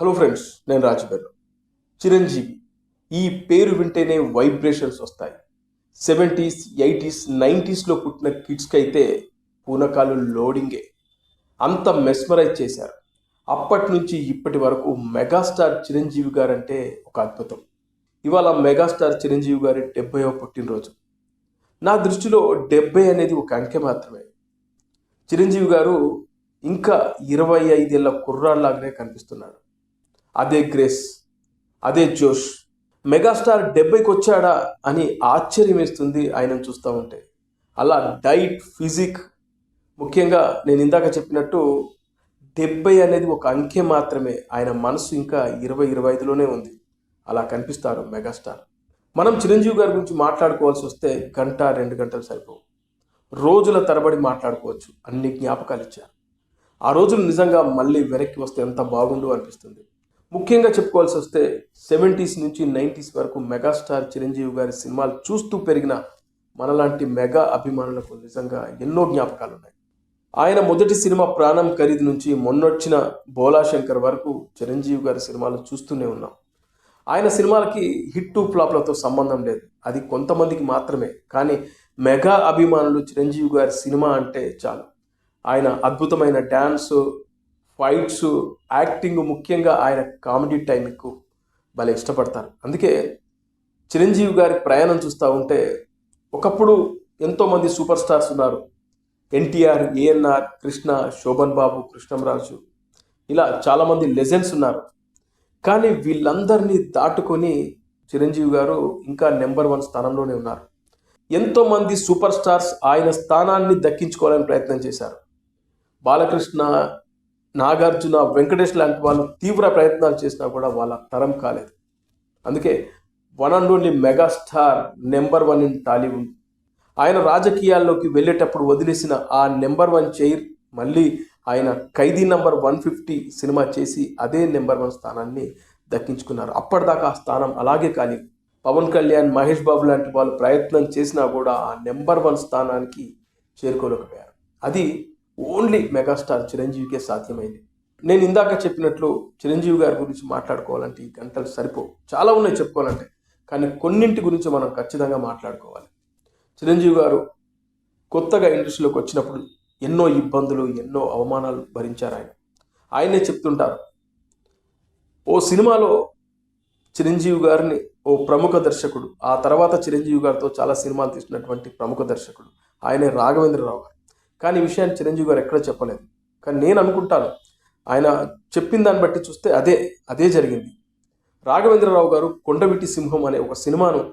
Hello friends నేను రాజుగారు చిరంజీవి ఈ పేరు వింటేనే వైబ్రేషన్స్ వస్తాయి. సెవెంటీస్ ఎయిటీస్ నైంటీస్లో పుట్టిన కిడ్స్కి అయితే పూనకాలు లోడింగే అంత మెస్మరైజ్ చేశారు. అప్పటి నుంచి ఇప్పటి వరకు మెగాస్టార్ చిరంజీవి గారంటే ఒక అద్భుతం. ఇవాళ మెగాస్టార్ చిరంజీవి గారి డెబ్బైవ పుట్టినరోజు. నా దృష్టిలో డెబ్బై అనేది ఒక అంకె మాత్రమే. చిరంజీవి గారు ఇంకా ఇరవై ఐదేళ్ళ కుర్రాళ్ళలాగానే కనిపిస్తున్నాడు. అదే గ్రేస్ అదే జోష్. మెగాస్టార్ డెబ్బైకి వచ్చాడా అని ఆశ్చర్యం వేస్తుంది ఆయనను చూస్తూ ఉంటే. అలా డైట్ ఫిజిక్ ముఖ్యంగా నేను ఇందాక చెప్పినట్టు డెబ్బై అనేది ఒక అంకె మాత్రమే. ఆయన మనసు ఇంకా ఇరవై ఇరవై ఐదులోనే ఉంది. అలా కనిపిస్తారు మెగాస్టార్. మనం చిరంజీవి గారి గురించి మాట్లాడుకోవాల్సి వస్తే గంట రెండు గంటలు సరిపోవు. రోజుల తరబడి మాట్లాడుకోవచ్చు. అన్ని జ్ఞాపకాలు ఇచ్చారు. ఆ రోజులు నిజంగా మళ్ళీ వెనక్కి వస్తే ఎంత బాగుండు అనిపిస్తుంది. ముఖ్యంగా చెప్పుకోవాల్సి వస్తే సెవెంటీస్ నుంచి నైంటీస్ వరకు మెగాస్టార్ చిరంజీవి గారి సినిమాలు చూస్తూ పెరిగిన మనలాంటి మెగా అభిమానులకు నిజంగా ఎన్నో జ్ఞాపకాలు ఉన్నాయి ఆయన మొదటి సినిమా ప్రాణం ఖరీదు నుంచి మొన్నొచ్చిన బోలాశంకర్ వరకు చిరంజీవి గారి సినిమాలు చూస్తూనే ఉన్నాం. ఆయన సినిమాలకి హిట్ ఫ్లాప్లతో సంబంధం లేదు. అది కొంతమందికి మాత్రమే. కానీ మెగా అభిమానులు చిరంజీవి గారి సినిమా అంటే చాలు. ఆయన అద్భుతమైన డ్యాన్స్ ఫైట్స్ యాక్టింగ్ ముఖ్యంగా ఆయన కామెడీ టైమింగ్ భలే ఇష్టపడతారు. అందుకే చిరంజీవి గారి ప్రయాణం చూస్తూ ఉంటే ఒకప్పుడు ఎంతోమంది సూపర్ స్టార్స్ ఉన్నారు. ఎన్టీఆర్ ఏఎన్ఆర్ కృష్ణ శోభన్ బాబు కృష్ణంరాజు ఇలా చాలామంది లెజెండ్స్ ఉన్నారు. కానీ వీళ్ళందరినీ దాటుకొని చిరంజీవి గారు ఇంకా నెంబర్ వన్ స్థానంలోనే ఉన్నారు. ఎంతోమంది సూపర్ స్టార్స్ ఆయన స్థానాన్ని దక్కించుకోవాలని ప్రయత్నం చేశారు. బాలకృష్ణ నాగార్జున వెంకటేష్ లాంటి వాళ్ళు తీవ్ర ప్రయత్నాలు చేసినా కూడా వాళ్ళ తరం కాలేదు. అందుకే one and only megastar number one in Tollywood. ఆయన రాజకీయాల్లోకి వెళ్ళేటప్పుడు వదిలేసిన ఆ నెంబర్ వన్ చైర్ మళ్ళీ ఆయన Khaidi number one fifty cinema చేసి అదే నెంబర్ వన్ స్థానాన్ని దక్కించుకున్నారు. అప్పటిదాకా ఆ స్థానం అలాగే కానీ పవన్ కళ్యాణ్ మహేష్ బాబు లాంటి వాళ్ళు ప్రయత్నం చేసినా కూడా ఆ నెంబర్ వన్ స్థానానికి చేరుకోలేకపోయారు. అది ఓన్లీ మెగాస్టార్ చిరంజీవికే సాధ్యమైంది. నేను ఇందాక చెప్పినట్లు చిరంజీవి గారి గురించి మాట్లాడుకోవాలంటే ఈ గంటలు సరిపోవు. చాలా ఉన్నాయి చెప్పుకోవాలంటే. కానీ కొన్నింటి గురించి మనం ఖచ్చితంగా మాట్లాడుకోవాలి. చిరంజీవి గారు కొత్తగా ఇండస్ట్రీలోకి వచ్చినప్పుడు ఎన్నో ఇబ్బందులు ఎన్నో అవమానాలు భరించారు ఆయన. ఆయనే చెప్తుంటారు ఓ సినిమాలో చిరంజీవి గారిని ఓ ప్రముఖ దర్శకుడు ఆ తర్వాత చిరంజీవి గారితో చాలా సినిమాలు తీసినటువంటి ప్రముఖ దర్శకుడు ఆయనే రాఘవేంద్రరావు గారు. కానీ ఈ విషయాన్ని చిరంజీవి గారు ఎక్కడ చెప్పలేదు. కానీ నేను అనుకుంటాను ఆయన చెప్పిన దాన్ని బట్టి చూస్తే అదే అదే జరిగింది. రాఘవేంద్రరావు గారు కొండవిటి సింహం అనే ఒక సినిమాను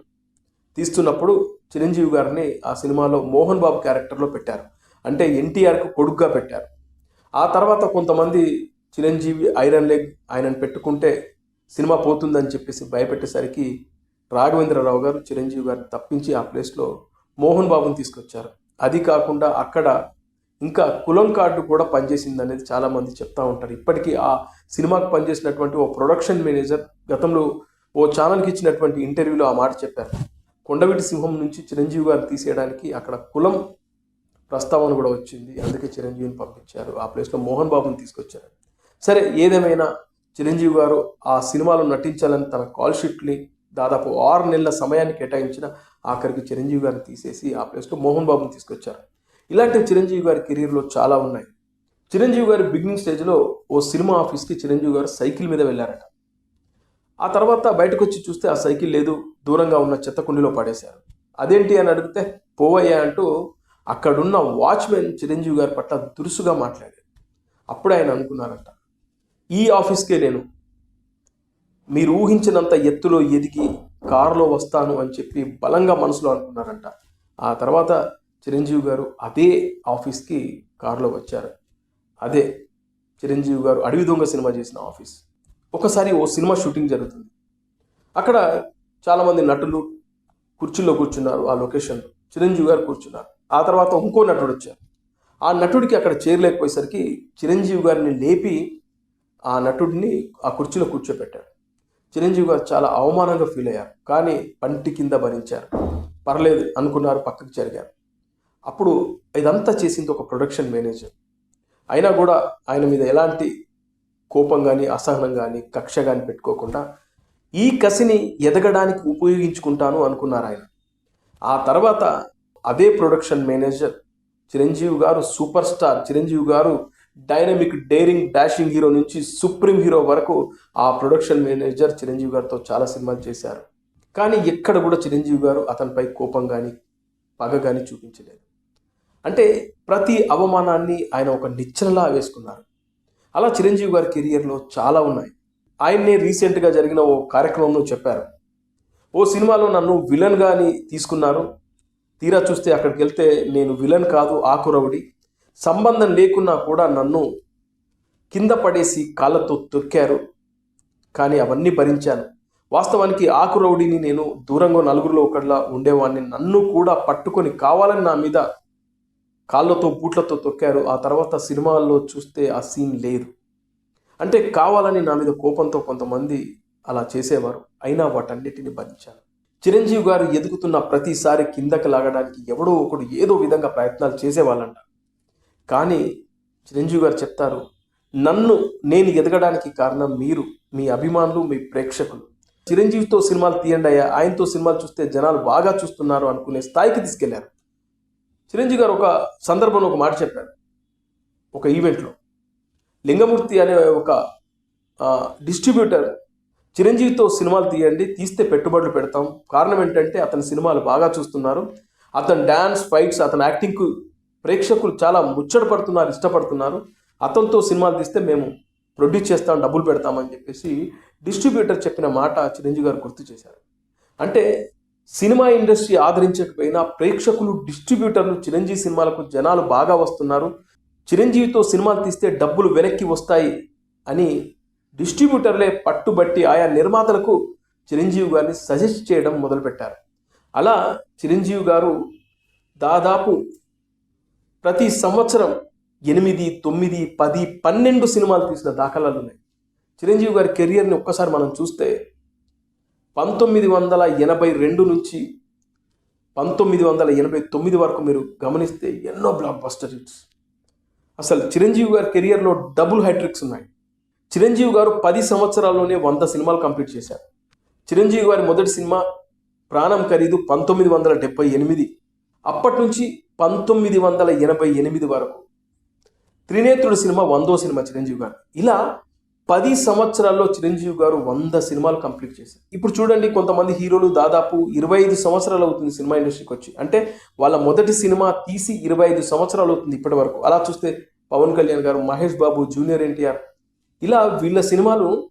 తీస్తున్నప్పుడు చిరంజీవి గారిని ఆ సినిమాలో మోహన్ బాబు క్యారెక్టర్లో పెట్టారు. అంటే ఎన్టీఆర్కు కొడుగ్గా పెట్టారు. ఆ తర్వాత కొంతమంది చిరంజీవి ఐరన్ లెగ్ ఆయనను పెట్టుకుంటే సినిమా పోతుందని చెప్పేసి భయపెట్టేసరికి రాఘవేంద్రరావు గారు చిరంజీవి గారిని తప్పించి ఆ ప్లేస్లో మోహన్ బాబుని తీసుకొచ్చారు. అది కాకుండా అక్కడ ఇంకా కులం కార్డు కూడా పనిచేసింది అనేది చాలామంది చెప్తా ఉంటారు. ఇప్పటికీ ఆ సినిమాకు పనిచేసినటువంటి ఓ ప్రొడక్షన్ మేనేజర్ గతంలో ఓ ఛానల్కి ఇచ్చినటువంటి ఇంటర్వ్యూలో ఆ మాట చెప్పారు. కొండవీటి సింహం నుంచి చిరంజీవి గారిని తీసేయడానికి అక్కడ కులం ప్రస్తావన కూడా వచ్చింది. అందుకే చిరంజీవిని పంపించారు. ఆ ప్లేస్లో మోహన్ బాబుని తీసుకొచ్చారు. సరే ఏదేమైనా చిరంజీవి గారు ఆ సినిమాలో నటించాలని తన కాల్ షీట్ని దాదాపు ఆరు నెలల సమయాన్ని కేటాయించిన ఆఖరికి చిరంజీవి గారిని తీసేసి ఆ ప్లేస్లో మోహన్ బాబుని తీసుకొచ్చారు. ఇలాంటి చిరంజీవి గారి కెరీర్లో చాలా ఉన్నాయి. చిరంజీవి గారి బిగినింగ్ స్టేజ్లో ఓ సినిమా ఆఫీస్కి చిరంజీవి గారు సైకిల్ మీద వెళ్ళారట. ఆ తర్వాత బయటకు వచ్చి చూస్తే ఆ సైకిల్ లేదు దూరంగా ఉన్న చెత్త కుండీలో పడేశారు. అదేంటి? అని అడిగితే పోవయ్యా అంటూ అక్కడున్న వాచ్మెన్ చిరంజీవి గారి పట్ల దురుసుగా మాట్లాడారు. అప్పుడు ఆయన అనుకున్నారంట ఈ ఆఫీస్కే నేను మీరు ఊహించినంత ఎత్తులో ఎదిగి కారులో వస్తాను అని చెప్పి బలంగా మనసులో అనుకున్నారంట. ఆ తర్వాత చిరంజీవి గారు అదే ఆఫీస్కి కారులో వచ్చారు. అదే చిరంజీవి గారు అడవి దొంగ సినిమా చేసిన ఆఫీస్. ఒకసారి ఓ సినిమా షూటింగ్ జరుగుతుంది. అక్కడ చాలామంది నటులు కుర్చీల్లో కూర్చున్నారు ఆ లొకేషన్లో చిరంజీవి గారు కూర్చున్నారు. ఆ తర్వాత ఇంకో నటుడు వచ్చారు. ఆ నటుడికి అక్కడ చేరలేకపోయేసరికి చిరంజీవి గారిని లేపి ఆ నటుడిని ఆ కుర్చీలో కూర్చోబెట్టాడు చిరంజీవి గారు చాలా అవమానంగా ఫీల్ అయ్యారు. కానీ పంటి కింద భరించారు. పర్లేదు అనుకున్నారు పక్కకి జరిగారు. అప్పుడు ఇదంతా చేసింది ఒక ప్రొడక్షన్ మేనేజర్. అయినా కూడా ఆయన మీద ఎలాంటి కోపం కానీ అసహనం కానీ కక్ష కానీ పెట్టుకోకుండా ఈ కసిని ఎదగడానికి ఉపయోగించుకుంటాను అనుకున్నారు ఆయన. ఆ తర్వాత అదే ప్రొడక్షన్ మేనేజర్ చిరంజీవి గారు super star Chiranjeevi garu dynamic daring dashing hero నుంచి సుప్రీం హీరో వరకు ఆ ప్రొడక్షన్ మేనేజర్ చిరంజీవి గారితో చాలా సినిమాలు చేశారు. కానీ ఎక్కడ కూడా చిరంజీవి గారు అతనిపై కోపం కానీ పగ కానీ చూపించలేదు. అంటే ప్రతి అవమానాన్ని ఆయన ఒక నిచ్చెనలా వేసుకున్నారు. అలా చిరంజీవి గారి కెరియర్లో చాలా ఉన్నాయి. ఆయన్నే రీసెంట్గా జరిగిన ఓ కార్యక్రమంలో చెప్పారు. ఓ సినిమాలో నన్ను విలన్గా అని తీసుకున్నారు. తీరా చూస్తే అక్కడికి వెళ్తే నేను విలన్ కాదు ఆకురవుడి సంబంధం లేకున్నా కూడా నన్ను కింద పడేసి కాళ్ళతో తొక్కారు. కానీ అవన్నీ భరించాను. వాస్తవానికి ఆకురౌడిని నేను దూరంగా నలుగురిలో ఒకటిలా ఉండేవాడిని నన్ను కూడా పట్టుకొని కావాలని నా మీద కాళ్ళతో బూట్లతో తొక్కారు. ఆ తర్వాత సినిమాల్లో చూస్తే ఆ సీన్ లేదు. అంటే కావాలని నా మీద కోపంతో కొంతమంది అలా చేసేవారు. అయినా వాటన్నిటిని భరించాను. చిరంజీవి గారు ఎదుగుతున్న ప్రతిసారి కిందకి లాగడానికి ఎవడో ఒకడు ఏదో విధంగా ప్రయత్నాలు చేసేవాళ్ళంట. కానీ చిరంజీవి గారు చెప్తారు నన్ను నేను ఎదగడానికి కారణం మీరు మీ అభిమానులు మీ ప్రేక్షకులు. చిరంజీవితో సినిమాలు తీయండి అయ్యా ఆయనతో సినిమాలు చూస్తే జనాలు బాగా చూస్తున్నారు అనుకునే స్థాయికి తీసుకెళ్ళారు. చిరంజీవి గారు ఒక సందర్భంలో ఒక మాట చెప్పారు ఒక ఈవెంట్లో. లింగమూర్తి అనే ఒక డిస్ట్రిబ్యూటర్ చిరంజీవితో సినిమాలు తీయండి తీస్తే పెట్టుబడులు పెడతాం. కారణం ఏంటంటే అతని సినిమాలు బాగా చూస్తున్నారు. అతని డ్యాన్స్ ఫైట్స్ అతని యాక్టింగ్కు ప్రేక్షకులు చాలా ముచ్చట పడుతున్నారు ఇష్టపడుతున్నారు. అతనితో సినిమాలు తీస్తే మేము ప్రొడ్యూస్ చేస్తాం డబ్బులు పెడతామని చెప్పేసి డిస్ట్రిబ్యూటర్ చెప్పిన మాట చిరంజీవి గారు గుర్తు చేశారు. అంటే సినిమా ఇండస్ట్రీ ఆదరించకపోయినా ప్రేక్షకులు డిస్ట్రిబ్యూటర్లు చిరంజీవి సినిమాలకు జనాలు బాగా వస్తున్నారు. చిరంజీవితో సినిమాలు తీస్తే డబ్బులు వెనక్కి వస్తాయి అని డిస్ట్రిబ్యూటర్లే పట్టుబట్టి ఆయా నిర్మాతలకు చిరంజీవి గారిని సజెస్ట్ చేయడం మొదలుపెట్టారు. అలా చిరంజీవి గారు దాదాపు ప్రతి సంవత్సరం ఎనిమిది తొమ్మిది పది పన్నెండు సినిమాలు తీసిన దాఖలాలు ఉన్నాయి. చిరంజీవి గారి కెరియర్ని ఒక్కసారి మనం చూస్తే పంతొమ్మిది వందల ఎనభై రెండు నుంచి పంతొమ్మిది వందల ఎనభై తొమ్మిది వరకు మీరు గమనిస్తే ఎన్నో బ్లాక్ బస్టర్ హిట్స్ అసలు చిరంజీవి గారి కెరియర్లో డబుల్ హ్యాట్రిక్స్ ఉన్నాయి. చిరంజీవి గారు పది సంవత్సరాల్లోనే వంద సినిమాలు కంప్లీట్ చేశారు. చిరంజీవి గారి మొదటి సినిమా ప్రాణం ఖరీదు పంతొమ్మిది వందల డెబ్బై ఎనిమిది. అప్పటి నుంచి పంతొమ్మిది వందల ఎనభై ఎనిమిది వరకు త్రినేత్రుడు సినిమా వందో సినిమా చిరంజీవి గారు ఇలా పది సంవత్సరాల్లో చిరంజీవి గారు వంద సినిమాలు కంప్లీట్ చేశారు. ఇప్పుడు చూడండి కొంతమంది హీరోలు దాదాపు ఇరవై ఐదు సంవత్సరాలు అవుతుంది సినిమా ఇండస్ట్రీకి వచ్చి. అంటే వాళ్ళ మొదటి సినిమా తీసి ఇరవై ఐదు సంవత్సరాలు అవుతుంది ఇప్పటి వరకు. అలా చూస్తే పవన్ కళ్యాణ్ గారు మహేష్ బాబు జూనియర్ ఎన్టీఆర్ ఇలా వీళ్ళ సినిమాలు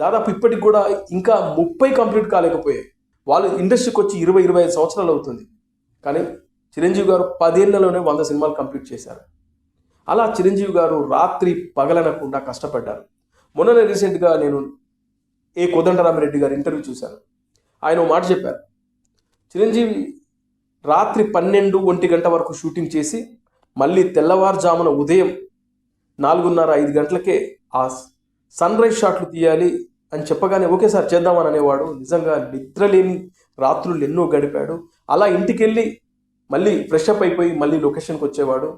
దాదాపు ఇప్పటికి కూడా ఇంకా ముప్పై కంప్లీట్ కాలేకపోయాయి. వాళ్ళు ఇండస్ట్రీకి వచ్చి ఇరవై ఇరవై ఐదు సంవత్సరాలు అవుతుంది. కానీ చిరంజీవి గారు పదేళ్ళలోనే వంద సినిమాలు కంప్లీట్ చేశారు. అలా చిరంజీవి గారు రాత్రి పగలనకుండా కష్టపడ్డారు. మొన్ననే రీసెంట్గా నేను ఏ కోదండరామిరెడ్డి గారి ఇంటర్వ్యూ చూశాను. ఆయన మాట చెప్పారు. చిరంజీవి రాత్రి పన్నెండు ఒంటి గంట వరకు షూటింగ్ చేసి మళ్ళీ తెల్లవారుజామున ఉదయం నాలుగున్నర ఐదు గంటలకే ఆ సన్ రైజ్ షాట్లు తీయాలి అని చెప్పగానే ఒకేసారి చేద్దామని అనేవాడు. నిజంగా నిద్రలేని రాత్రులు ఎన్నో గడిపాడు. అలా ఇంటికి వెళ్ళి మళ్ళీ ఫ్రెష్ అప్ అయిపోయి మళ్ళీ లొకేషన్కి వచ్చేవాడు.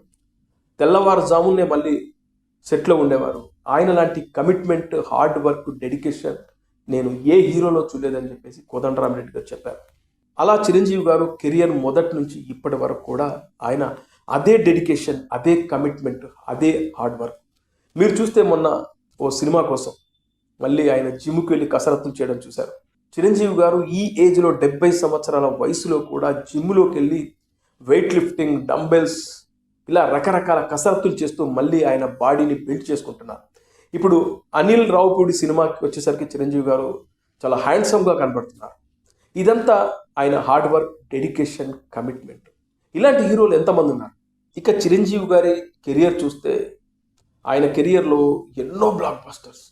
తెల్లవారుజామునే మళ్ళీ సెట్లో ఉండేవారు. ఆయన లాంటి కమిట్మెంట్ హార్డ్ వర్క్ డెడికేషన్ నేను ఏ హీరోలో చూడలేదని చెప్పేసి కోదండరామరెడ్డి గారు చెప్పారు. అలా చిరంజీవి గారు కెరియర్ మొదటి నుంచి ఇప్పటి వరకు కూడా ఆయన అదే డెడికేషన్ అదే కమిట్మెంట్ అదే హార్డ్ వర్క్ మీరు చూస్తే మొన్న ఓ సినిమా కోసం మళ్ళీ ఆయన జిమ్కి వెళ్ళి కసరత్తులు చేయడం చూశారు. చిరంజీవి గారు ఈ ఏజ్లో డెబ్బై సంవత్సరాల వయసులో కూడా జిమ్లోకి వెళ్ళి వెయిట్ లిఫ్టింగ్ డంబెల్స్ ఇలా రకరకాల కసరత్తులు చేస్తూ మళ్ళీ ఆయన బాడీని బిల్డ్ చేసుకుంటున్నారు. ఇప్పుడు అనిల్ రావుపూడి సినిమాకి వచ్చేసరికి చిరంజీవి గారు చాలా హ్యాండ్సమ్గా కనబడుతున్నారు. ఇదంతా ఆయన హార్డ్ వర్క్ డెడికేషన్ కమిట్మెంట్. ఇలాంటి హీరోలు ఎంతమంది ఉన్నారు? ఇక చిరంజీవి గారి కెరియర్ చూస్తే ఆయన కెరియర్లో ఎన్నో బ్లాక్ బస్టర్స్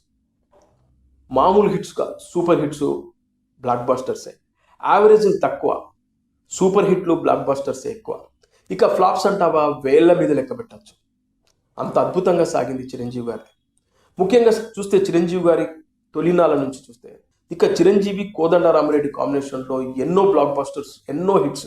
మామూలు హిట్స్ కాదు సూపర్ హిట్స్ బ్లాక్ బస్టర్సే యావరేజ్ తక్కువ. సూపర్ హిట్లు బ్లాక్ బాస్టర్సే ఎక్కువ. ఇక ఫ్లాప్స్ అంటావా? వేళ్ళ మీద లెక్క పెట్టచ్చు. అంత అద్భుతంగా సాగింది చిరంజీవి గారి ముఖ్యంగా చూస్తే చిరంజీవి గారి తొలినాల నుంచి చూస్తే ఇక చిరంజీవి కోదండరామరెడ్డి కాంబినేషన్లో ఎన్నో బ్లాక్ బస్టర్స్ ఎన్నో హిట్స్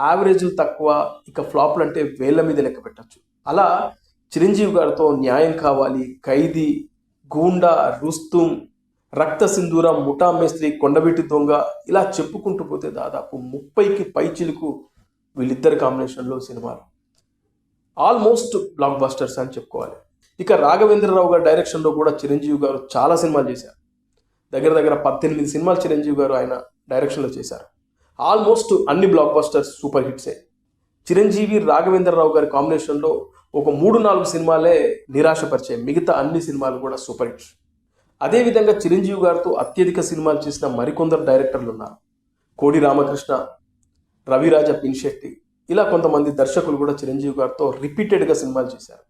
యావరేజ్ తక్కువ ఇక ఫ్లాప్లు అంటే వేళ్ళ మీద లెక్క పెట్టచ్చు. అలా చిరంజీవి గారితో న్యాయం కావాలి. ఖైదీ గూండా రుస్తుం రక్త సింధూర ముఠామేస్త్రి కొండవీటి దొంగ ఇలా చెప్పుకుంటూ పోతే దాదాపు ముప్పైకి పైచిలుకు వీళ్ళిద్దరి కాంబినేషన్లో సినిమాలు ఆల్మోస్ట్ బ్లాక్ బస్టర్స్ అని చెప్పుకోవాలి. ఇక రాఘవేంద్రరావు గారి డైరెక్షన్లో కూడా చిరంజీవి గారు చాలా సినిమాలు చేశారు. దగ్గర దగ్గర పద్దెనిమిది సినిమాలు చిరంజీవి గారు ఆయన డైరెక్షన్లో చేశారు. ఆల్మోస్ట్ అన్ని బ్లాక్ బస్టర్స్ సూపర్ హిట్సే. చిరంజీవి రాఘవేంద్రరావు గారి కాంబినేషన్లో ఒక మూడు నాలుగు సినిమాలే నిరాశపరిచాయి. మిగతా అన్ని సినిమాలు కూడా సూపర్ హిట్స్. అదేవిధంగా చిరంజీవి గారితో అత్యధిక సినిమాలు చేసిన మరికొందరు డైరెక్టర్లు ఉన్నారు. కోడి రామకృష్ణ రవిరాజ పిన్శెట్టి ఇలా కొంతమంది దర్శకులు కూడా చిరంజీవి గారితో రిపీటెడ్గా సినిమాలు చేశారు.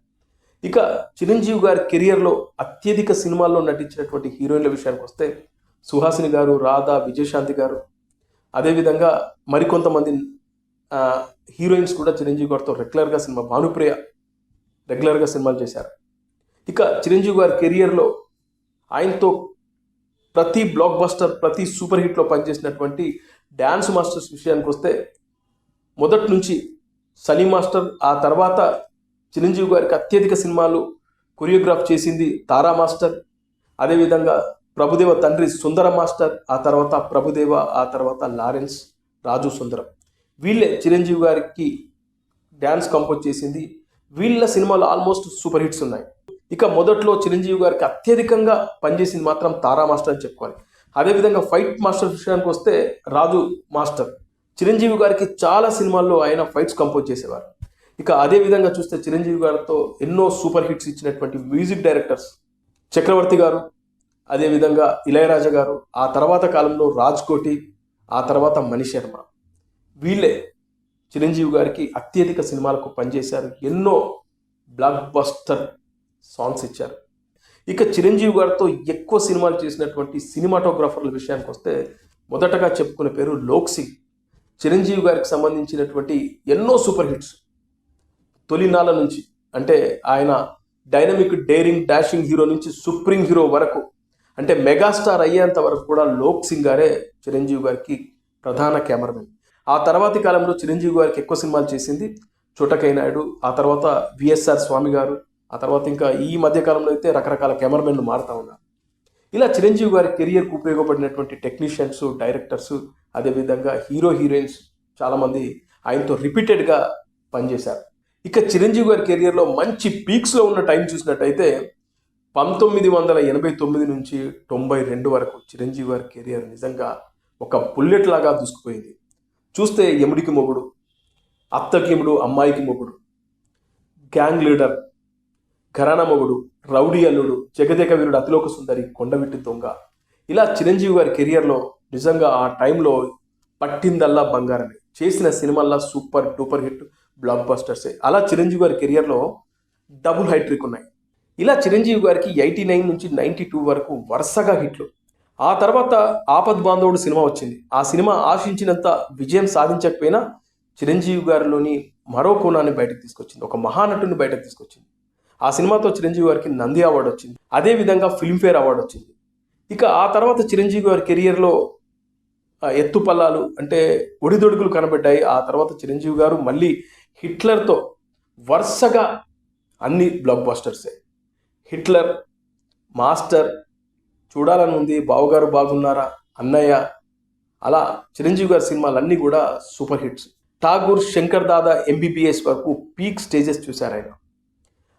ఇక చిరంజీవి గారి కెరియర్లో అత్యధిక సినిమాల్లో నటించినటువంటి హీరోయిన్ల విషయానికి వస్తే సుహాసిని గారు రాధా విజయశాంతి గారు అదేవిధంగా మరికొంతమంది హీరోయిన్స్ కూడా చిరంజీవి గారితో రెగ్యులర్గా సినిమా భానుప్రియ రెగ్యులర్గా సినిమాలు చేశారు. ఇక చిరంజీవి గారి కెరియర్లో ఆయనతో ప్రతి బ్లాక్ బస్టర్ ప్రతి సూపర్ హిట్లో పనిచేసినటువంటి డ్యాన్స్ మాస్టర్స్ విషయానికి వస్తే మొదటి నుంచి సనీ మాస్టర్ ఆ తర్వాత చిరంజీవి గారికి అత్యధిక సినిమాలు కొరియోగ్రాఫ్ చేసింది తారా మాస్టర్ అదేవిధంగా ప్రభుదేవ తండ్రి సుందర మాస్టర్ ఆ తర్వాత ప్రభుదేవ ఆ తర్వాత లారెన్స్ రాజు సుందరం వీళ్ళే చిరంజీవి గారికి డ్యాన్స్ కంపోజ్ చేసింది. వీళ్ళ సినిమాలు ఆల్మోస్ట్ సూపర్ హిట్స్ ఉన్నాయి. ఇక మొదట్లో చిరంజీవి గారికి అత్యధికంగా పనిచేసింది మాత్రం తారా మాస్టర్ అని చెప్పుకోవాలి. అదేవిధంగా ఫైట్ మాస్టర్ విషయానికి వస్తే రాజు మాస్టర్. చిరంజీవి గారికి చాలా సినిమాల్లో ఆయన ఫైట్స్ కంపోజ్ చేసేవారు. ఇక అదే విధంగా చూస్తే చిరంజీవి గారితో ఎన్నో సూపర్ హిట్స్ ఇచ్చినటువంటి మ్యూజిక్ డైరెక్టర్స్ చక్రవర్తి గారు అదేవిధంగా ఇళయరాజా గారు ఆ తర్వాత కాలంలో రాజ్ కోటి ఆ తర్వాత మణి శర్మ. వీళ్ళే చిరంజీవి గారికి అత్యధిక సినిమాలకు పనిచేశారు. ఎన్నో బ్లాక్ బస్టర్ సాంగ్స్ ఇచ్చారు. ఇక చిరంజీవి గారితో ఎక్కువ సినిమాలు చేసినటువంటి సినిమాటోగ్రాఫర్ల విషయానికి వస్తే మొదటగా చెప్పుకునే పేరు లోక్ సింగ్ చిరంజీవి గారికి సంబంధించినటువంటి ఎన్నో సూపర్ హిట్స్. తొలినాల నుంచి అంటే ఆయన డైనమిక్ డేరింగ్ డాషింగ్ హీరో నుంచి సుప్రీం హీరో వరకు అంటే మెగాస్టార్ అయ్యేంత వరకు కూడా లోక్ సింగ్ గారే చిరంజీవి గారికి ప్రధాన కెమెరామెన్. ఆ తర్వాతి కాలంలో చిరంజీవి గారికి ఎక్కువ సినిమాలు చేసింది చుటకైనాయుడు ఆ తర్వాత విఎస్ఆర్ స్వామి గారు ఆ తర్వాత ఇంకా ఈ మధ్యకాలంలో అయితే రకరకాల కెమెరామెన్లు మారుతూ ఉన్నారు. ఇలా చిరంజీవి గారి కెరియర్కు ఉపయోగపడినటువంటి టెక్నీషియన్స్ డైరెక్టర్స్ అదేవిధంగా హీరో హీరోయిన్స్ చాలామంది ఆయనతో రిపీటెడ్గా పనిచేశారు. ఇక చిరంజీవి గారి కెరియర్లో మంచి పీక్స్లో ఉన్న టైం చూసినట్టయితే పంతొమ్మిది వందల ఎనభై తొమ్మిది నుంచి తొంభై రెండు వరకు చిరంజీవి గారి కెరియర్ నిజంగా ఒక బుల్లెట్ లాగా దూసుకుపోయింది. చూస్తే ఎముడికి మొగుడు అత్తకి ఎముడు అమ్మాయికి మొగుడు గ్యాంగ్ లీడర్ ఘరానమగుడు రౌడీ అల్లుడు జగదేక వీరుడు అతిలోక సుందరి కొండవిట్టి దొంగ. ఇలా చిరంజీవి గారి కెరియర్లో నిజంగా ఆ టైంలో పట్టిందల్లా బంగారమే. చేసిన సినిమాల్లో సూపర్ డూపర్ హిట్ బ్లాక్ బస్టర్సే అలా చిరంజీవి గారి కెరియర్లో డబుల్ హైట్రిక్ ఉన్నాయి. ఇలా చిరంజీవి గారికి ఎయిటీ నైన్ నుంచి నైంటీ టూ వరకు వరుసగా హిట్లు ఆ తర్వాత ఆపద్ బాంధవుడు సినిమా వచ్చింది. ఆ సినిమా ఆశించినంత విజయం సాధించకపోయినా చిరంజీవి గారిలోని మరో కోణాన్ని బయటకు తీసుకొచ్చింది. ఒక మహానటుని బయటకు తీసుకొచ్చింది. ఆ సినిమాతో చిరంజీవి గారికి నంది అవార్డు వచ్చింది. అదే విధంగా ఫిల్మ్ఫేర్ అవార్డు వచ్చింది. ఇక ఆ తర్వాత చిరంజీవి గారి కెరియర్లో ఎత్తుపల్లాలు అంటే ఒడిదొడుగులు కనబడ్డాయి. ఆ తర్వాత చిరంజీవి గారు మళ్ళీ హిట్లర్తో వరుసగా అన్ని బ్లాక్ బస్టర్సే హిట్లర్ మాస్టర్ చూడాలని ఉంది బావగారు బాగున్నారా అన్నయ్య అలా చిరంజీవి గారి సినిమాలన్నీ కూడా super hits. Tagore Shankar Dada MBBS వరకు పీక్ స్టేజెస్ చూశారు ఆయన.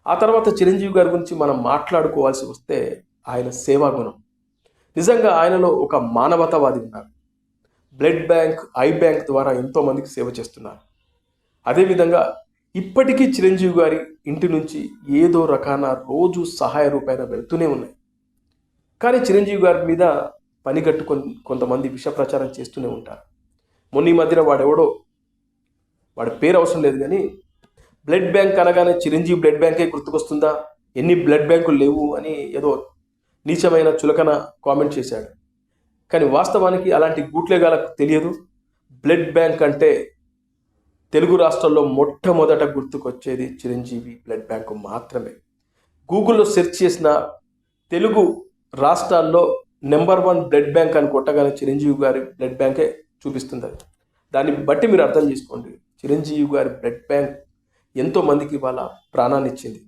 ఆ తర్వాత చిరంజీవి గారి గురించి మనం మాట్లాడుకోవాల్సి వస్తే ఆయన సేవా గుణం నిజంగా ఆయనలో ఒక మానవతావాది ఉన్నారు. బ్లడ్ బ్యాంక్ ఐ బ్యాంక్ ద్వారా ఎంతోమందికి సేవ చేస్తున్నారు. అదేవిధంగా ఇప్పటికీ చిరంజీవి గారి ఇంటి నుంచి ఏదో రకాన రోజు సహాయ రూపాయన వెళ్తూనే ఉన్నాయి. కానీ చిరంజీవి గారి మీద పనిగట్టు కొంతమంది విష ప్రచారం చేస్తూనే ఉంటారు. మొన్న ఈ మధ్యన వాడెవడో వాడి పేరు అవసరం లేదు కానీ బ్లడ్ బ్యాంక్ అనగానే చిరంజీవి బ్లడ్ బ్యాంకే గుర్తుకొస్తుందా? ఎన్ని బ్లడ్ బ్యాంకులు లేవు అని ఏదో నీచమైన చులకన కామెంట్ చేశాడు. కానీ వాస్తవానికి అలాంటి గూట్లేగాలకు తెలియదు. బ్లడ్ బ్యాంక్ అంటే తెలుగు రాష్ట్రాల్లో మొట్టమొదట గుర్తుకొచ్చేది చిరంజీవి బ్లడ్ బ్యాంకు మాత్రమే. గూగుల్లో సెర్చ్ చేసిన తెలుగు రాష్ట్రాల్లో నెంబర్ వన్ బ్లడ్ బ్యాంక్ అని కొట్టగానే చిరంజీవి గారి బ్లడ్ బ్యాంకే చూపిస్తుంది. దాన్ని బట్టి మీరు అర్థం చేసుకోండి. చిరంజీవి గారి బ్లడ్ బ్యాంక్ ఎంతోమందికి ఇవాళ ప్రాణాన్ని ఇచ్చింది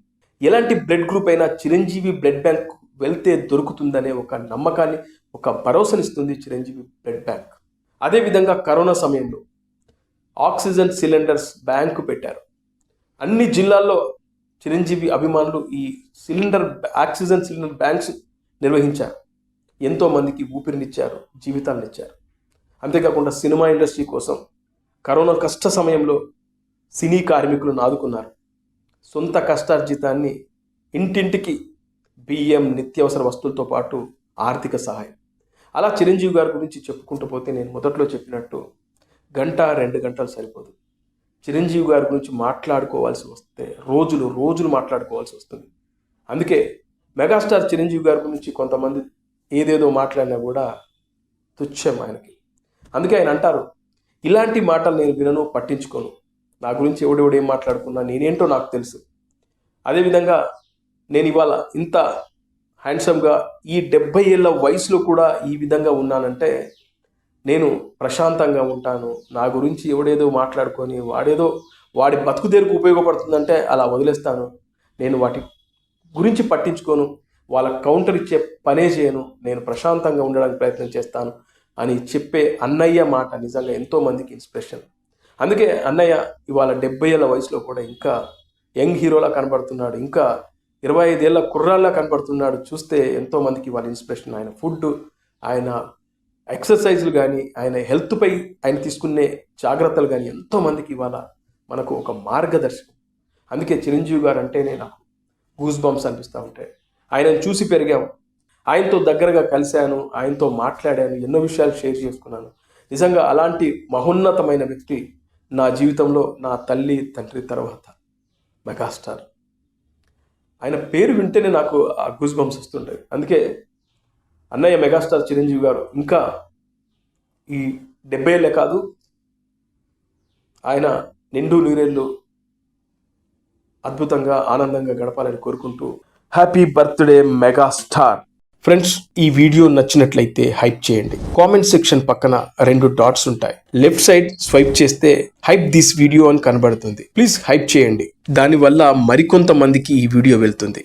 ఎలాంటి బ్లడ్ గ్రూప్ అయినా చిరంజీవి బ్లడ్ బ్యాంక్ వెళ్తే దొరుకుతుందనే ఒక నమ్మకాన్ని ఒక భరోసానిస్తుంది చిరంజీవి బ్లడ్ బ్యాంక్. అదేవిధంగా కరోనా సమయంలో ఆక్సిజన్ సిలిండర్స్ బ్యాంకు పెట్టారు. అన్ని జిల్లాల్లో చిరంజీవి అభిమానులు ఈ సిలిండర్ ఆక్సిజన్ సిలిండర్ బ్యాంక్స్ నిర్వహించారు. ఎంతోమందికి ఊపిరినిచ్చారు జీవితాలను ఇచ్చారు అంతేకాకుండా సినిమా ఇండస్ట్రీ కోసం కరోనా కష్ట సమయంలో సినీ కార్మికులను ఆదుకున్నారు సొంత కష్టార్జితాన్ని ఇంటింటికి బియ్యం నిత్యావసర వస్తువులతో పాటు ఆర్థిక సహాయం. అలా చిరంజీవి గారి గురించి చెప్పుకుంటూ పోతే నేను మొదట్లో చెప్పినట్టు గంట రెండు గంటలు సరిపోదు. చిరంజీవి గారి గురించి మాట్లాడుకోవాల్సి వస్తే రోజులు రోజులు మాట్లాడుకోవాల్సి వస్తుంది. అందుకే మెగాస్టార్ చిరంజీవి గారి గురించి కొంతమంది ఏదేదో మాట్లాడినా కూడా తుచ్చం ఆయనకి. అందుకే ఆయన అంటారు ఇలాంటి మాటలు నేను వినను పట్టించుకోను. నా గురించి ఎవడెవడు ఏం మాట్లాడుకున్నా నేనేంటో నాకు తెలుసు. అదేవిధంగా నేను ఇవాళ ఇంత హ్యాండ్సమ్గా ఈ డెబ్బై ఏళ్ళ వయసులో కూడా ఈ విధంగా ఉన్నానంటే నేను ప్రశాంతంగా ఉంటాను. నా గురించి ఎవడేదో మాట్లాడుకొని వాడేదో వాడి బతుకు తెరుకు ఉపయోగపడుతుందంటే అలా వదిలేస్తాను. నేను వాటి గురించి పట్టించుకోను. వాళ్ళ కౌంటర్ ఇచ్చే పనే చేయను. నేను ప్రశాంతంగా ఉండడానికి ప్రయత్నం చేస్తాను అని చెప్పే అన్నయ్య మాట నిజంగా ఎంతో మందికి ఇన్స్పిరేషన్ అందుకే అన్నయ్య ఇవాళ డెబ్బై ఏళ్ళ వయసులో కూడా ఇంకా యంగ్ హీరోలా కనబడుతున్నాడు ఇంకా ఇరవై ఐదేళ్ళ కుర్రాల్లా కనబడుతున్నాడు. చూస్తే ఎంతోమందికి వాళ్ళ ఇన్స్పిరేషన్ ఆయన ఫుడ్ ఆయన ఎక్సర్సైజులు కానీ ఆయన హెల్త్పై ఆయన తీసుకునే జాగ్రత్తలు కానీ ఎంతోమందికి ఇవాళ మనకు ఒక మార్గదర్శకం. అందుకే చిరంజీవి గారు అంటేనే నాకు గూస్ బంప్స్ అనిపిస్తూ ఉంటాయి. ఆయనను చూసి పెరిగాము ఆయనతో దగ్గరగా కలిశాను ఆయనతో మాట్లాడాను ఎన్నో విషయాలు షేర్ చేసుకున్నాను. నిజంగా అలాంటి మహోన్నతమైన వ్యక్తి నా జీవితంలో నా తల్లి తండ్రి తర్వాత మెగాస్టార్. ఆయన పేరు వింటేనే నాకు ఆ గూస్ బంప్స్ వస్తుంటాయి. అందుకే అన్నయ్య మెగాస్టార్ చిరంజీవి గారు ఇంకా ఈ డెబ్బై ఏళ్ళే కాదు ఆయన నిండు నూరేళ్ళు అద్భుతంగా ఆనందంగా గడపాలని కోరుకుంటూ హ్యాపీ బర్త్డే మెగాస్టార్. ఫ్రెండ్స్ ఈ వీడియో నచ్చినట్లయితే హైప్ చేయండి. కామెంట్ సెక్షన్ పక్కన రెండు డాట్స్ ఉంటాయి. లెఫ్ట్ సైడ్ స్వైప్ చేస్తే హైప్ దిస్ వీడియో అని కనబడుతుంది. ప్లీజ్ హైప్ చేయండి. దానివల్ల మరికొంతమందికి ఈ వీడియో వెళ్తుంది.